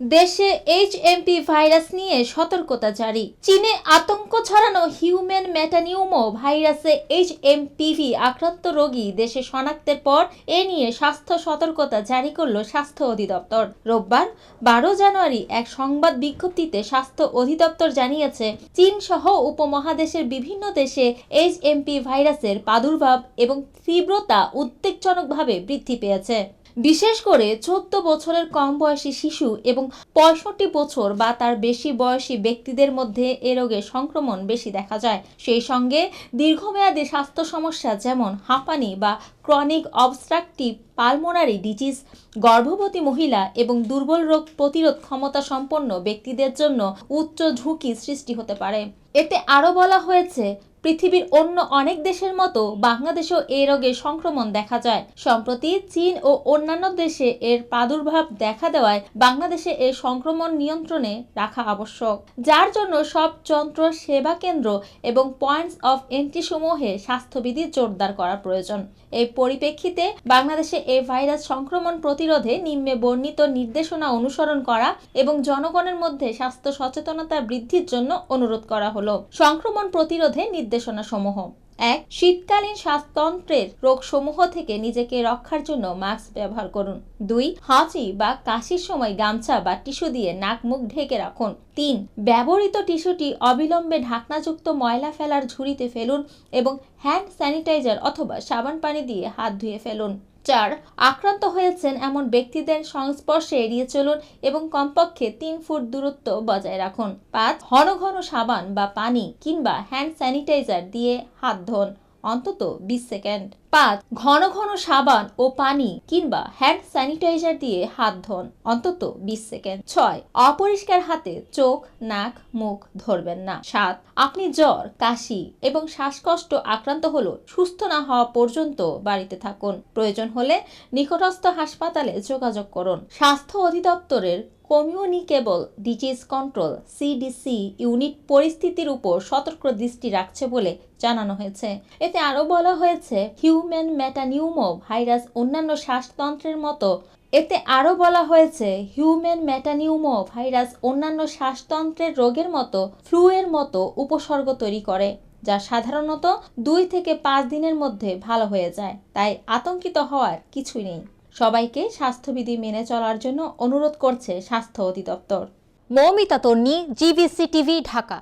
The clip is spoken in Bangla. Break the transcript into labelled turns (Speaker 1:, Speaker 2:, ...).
Speaker 1: দেশে এইচএমপি ভাইরাস নিয়ে সতর্কতা জারি। চীনে আতঙ্ক ছড়ানো হিউম্যান মেটানিউমো ভাইরাসে এইচএমপিভি আক্রান্ত রোগী দেশে শনাক্তের পর এ নিয়ে স্বাস্থ্য সতর্কতা জারি করল স্বাস্থ্য অধিদপ্তর। রোববার বারো জানুয়ারি এক সংবাদ বিজ্ঞপ্তিতে স্বাস্থ্য অধিদপ্তর জানিয়েছে চীন সহ উপমহাদেশের বিভিন্ন দেশে এইচএমপি ভাইরাসের প্রাদুর্ভাব এবং তীব্রতা উদ্বেগজনকভাবে বৃদ্ধি পেয়েছে। বিশেষ করে চোদ্দ বছরের কম বয়সী শিশু এবং পঁয়ষট্টি বছর বা তার বেশি বয়সী ব্যক্তিদের মধ্যে এ রোগের সংক্রমণ বেশি দেখা যায়। সেই সঙ্গে দীর্ঘমেয়াদী স্বাস্থ্য সমস্যা যেমন হাঁপানি বা ক্রনিক অবস্ট্রাকটিভ পালমোনারি ডিজিজ, গর্ভবতী মহিলা এবং দুর্বল রোগ প্রতিরোধ ক্ষমতা সম্পন্ন ব্যক্তিদের জন্য উচ্চ ঝুঁকি সৃষ্টি হতে পারে। এতে আরও বলা হয়েছে, পৃথিবীর অন্য অনেক দেশের মতো বাংলাদেশেও এই রোগের সংক্রমণ দেখা যায়। সম্প্রতি চীন ও অন্যান্য দেশে এর প্রাদুর্ভাব দেখা দেওয়ায় বাংলাদেশে এর সংক্রমণ নিয়ন্ত্রণে রাখা আবশ্যক। যার জন্য সব যন্ত্র, সেবা কেন্দ্র এবং পয়েন্টস অফ এন্ট্রি সমূহে স্বাস্থ্যবিধি জোরদার করা প্রয়োজন। এই পরিপ্রেক্ষিতে বাংলাদেশে এই ভাইরাস সংক্রমণ প্রতিরোধে নিম্নে বর্ণিত নির্দেশনা অনুসরণ করা এবং জনগণের মধ্যে স্বাস্থ্য সচেতনতা বৃদ্ধির জন্য অনুরোধ করা হলো সংক্রমণ প্রতিরোধে নির্দেশনা সমূহ এক, শীতকালীন শ্বাসতন্ত্রের রোগসমূহ থেকে নিজেকে রক্ষার জন্য মাস্ক ব্যবহার করুন। দুই, হাঁচি বা কাশির সময় গামছা বা টিস্যু দিয়ে নাক মুখ ঢেকে রাখুন। তিন, ব্যবহৃত টিস্যুটি অবিলম্বে ঢাকনাযুক্ত ময়লা ফেলার ঝুড়িতে ফেলুন এবং হ্যান্ড স্যানিটাইজার অথবা সাবান পানি দিয়ে হাত ধুয়ে ফেলুন। চার, আক্রান্ত হয়েছেন এমন ব্যক্তিদের সংস্পর্শে এড়িয়ে চলুন এবং কমপক্ষে তিন ফুট দূরত্ব বজায় রাখুন। পাঁচ, ঘন ঘন সাবান বা পানি কিংবা হ্যান্ড স্যানিটাইজার দিয়ে হাত ধোন। অন্তত বিশ সেকেন্ড। পাঁচ, ঘন ঘন সাবান ও পানি কিংবা হ্যান্ড স্যানিটাইজার দিয়ে হাত ধোন, অন্তত বিশ সেকেন্ড। ছয়, অপরিষ্কার হাতে চোখ, নাক, মুখ ধরবেন না। সাত, আপনি জ্বর, কাশি এবং শ্বাসকষ্ট আক্রান্ত হলো, সুস্থ না হওয়া পর্যন্ত বাড়িতে থাকুন। প্রয়োজন হলে নিকটস্থ হাসপাতালে যোগাযোগ করুন। স্বাস্থ্য অধিদপ্তরের communicable disease control CDC unit পরিস্থিতির উপর সতর্ক দৃষ্টি রাখছে বলে জানানো হয়েছে। এতে আরও বলা হয়েছে, হিউম্যান মেটানিউমো ভাইরাস অন্যান্য শ্বাসতন্ত্রের মতো। এতে আরও বলা হয়েছে, হিউম্যান মেটানিউমো ভাইরাস অন্যান্য শ্বাসতন্ত্রের রোগের মতো ফ্লু এর মতো উপসর্গ তৈরি করে, যা সাধারণত দুই থেকে পাঁচ দিনের মধ্যে ভালো হয়ে যায়, তাই আতঙ্কিত হওয়ার কিছুই নেই। সবাইকে স্বাস্থ্যবিধি মেনে চলার জন্য অনুরোধ করছে স্বাস্থ্য অধিদপ্তর। Moumita Tonni GBC TV Dhaka.